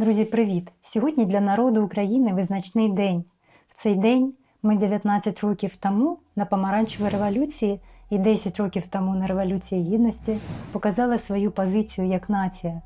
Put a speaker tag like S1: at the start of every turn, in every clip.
S1: Друзі, привіт! Сьогодні для народу України визначний день. В цей день ми 19 років тому на помаранчевій революції і 10 років тому на Революції Гідності показали свою позицію як нація.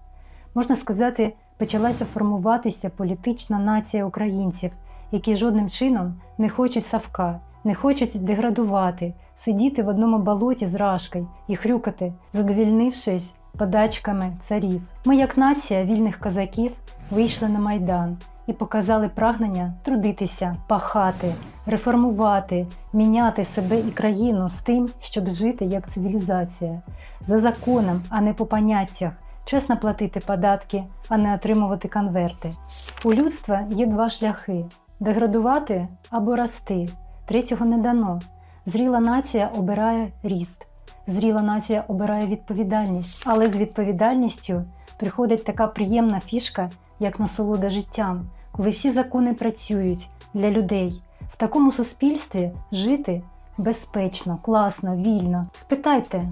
S1: Можна сказати, почалася формуватися політична нація українців, які жодним чином не хочуть савка, не хочуть деградувати, сидіти в одному болоті з рашкою і хрюкати, задовільнившись подачками царів. Ми, як нація вільних козаків, вийшли на майдан і показали прагнення трудитися, пахати, реформувати, міняти себе і країну з тим, щоб жити як цивілізація, за законом, а не по поняттях, чесно платити податки, а не отримувати конверти. У людства є два шляхи: деградувати або рости. Третього не дано. Зріла нація обирає ріст. Зріла нація обирає відповідальність, але з відповідальністю приходить така приємна фішка, як насолода життям, коли всі закони працюють для людей. В такому суспільстві жити безпечно, класно, вільно. Спитайте,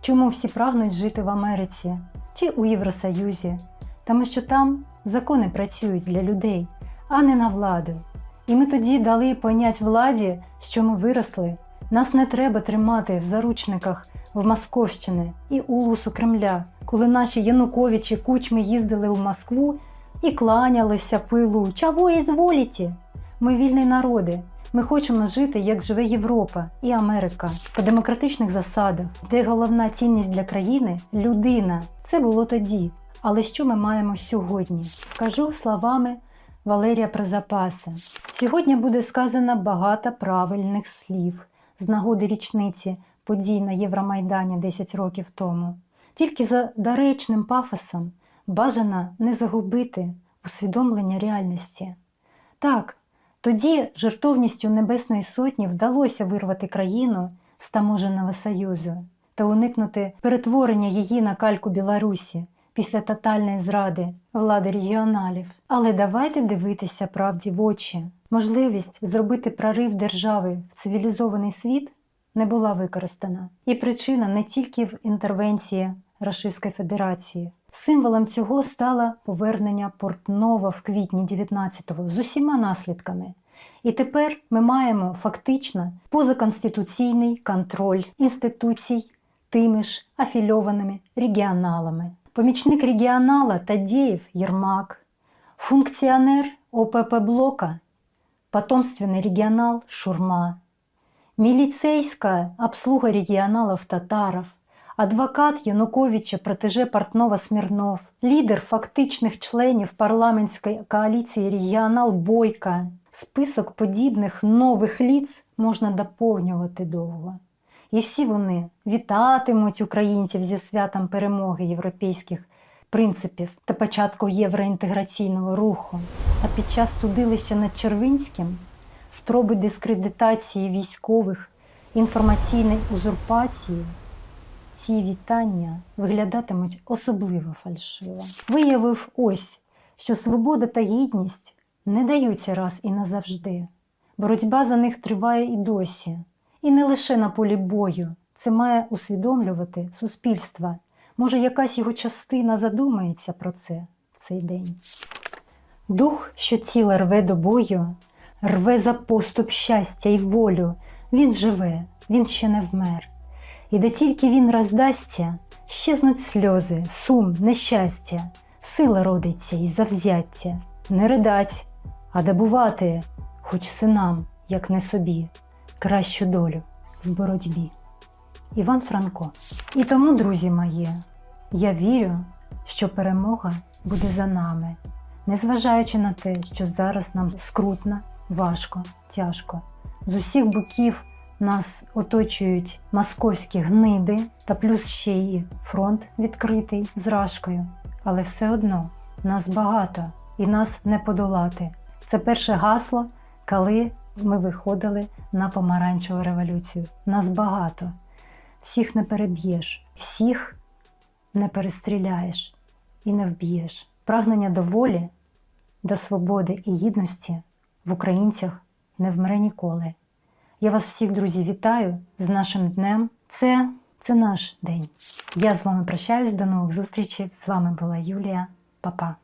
S1: чому всі прагнуть жити в Америці чи у Євросоюзі? Тому що там закони працюють для людей, а не на владу. І ми тоді дали понять владі, що ми виросли. Нас не треба тримати в заручниках в Московщини і улусу Кремля, коли наші Януковичі кучми їздили в Москву і кланялися пилу. Чого ізволіте? Ми вільні народи. Ми хочемо жити, як живе Європа і Америка по демократичних засадах, де головна цінність для країни людина. Це було тоді. Але що ми маємо сьогодні? Скажу словами Валерія Прозапаса. Сьогодні буде сказано багато правильних слів з нагоди річниці подій на Євромайдані 10 років тому. Тільки за доречним пафосом бажано не загубити усвідомлення реальності. Так, тоді жертовністю Небесної Сотні вдалося вирвати країну з таможеного союзу та уникнути перетворення її на кальку Білорусі після тотальної зради влади регіоналів. Але давайте дивитися правді в очі. Можливість зробити прорив держави в цивілізований світ не була використана. І причина не тільки в інтервенції Рашистської Федерації. Символом цього стало повернення Портнова в квітні 19-го з усіма наслідками. І тепер ми маємо фактично позаконституційний контроль інституцій тими ж афільованими регіоналами. Помічник регіонала Тадєєв Єрмак, функціонер ОПП Блока, потомственний регіонал Шурма, міліцейська обслуга регіоналів татаров, адвокат Януковича протеже Портнова Смірнов, лідер фактичних членів парламентської коаліції регіонал Бойка. Список подібних нових ліц можна доповнювати довго. І всі вони вітатимуть українців зі святом перемоги європейських принципів та початку євроінтеграційного руху. А під час судилища над Червинським спроби дискредитації військових, інформаційної узурпації, ці вітання виглядатимуть особливо фальшиво. Виявив ось, що свобода та гідність не даються раз і назавжди. Боротьба за них триває і досі. І не лише на полі бою. Це має усвідомлювати суспільство. Може, якась його частина задумається про це в цей день. Дух, що ціле рве до бою, рве за поступ щастя й волю. Він живе, він ще не вмер. І де тільки він роздасться, щезнуть сльози, сум, нещастя, сила родиться і завзяття, не ридать, а добувати, хоч синам, як не собі кращу долю в боротьбі. Іван Франко. І тому, друзі мої, я вірю, що перемога буде за нами, незважаючи на те, що зараз нам скрутно, важко, тяжко. З усіх боків нас оточують московські гниди, та плюс ще й фронт відкритий з рашкою. Але все одно нас багато і нас не подолати. Це перше гасло, коли ми виходили на помаранчеву революцію. Нас багато. Всіх не переб'єш, всіх не перестріляєш і не вб'єш. Прагнення до волі, до свободи і гідності в українцях не вмре ніколи. Я вас всіх, друзі, вітаю з нашим днем. Це, це наш день. Я з вами прощаюсь. До нових зустрічей. З вами була Юлія. Па-па.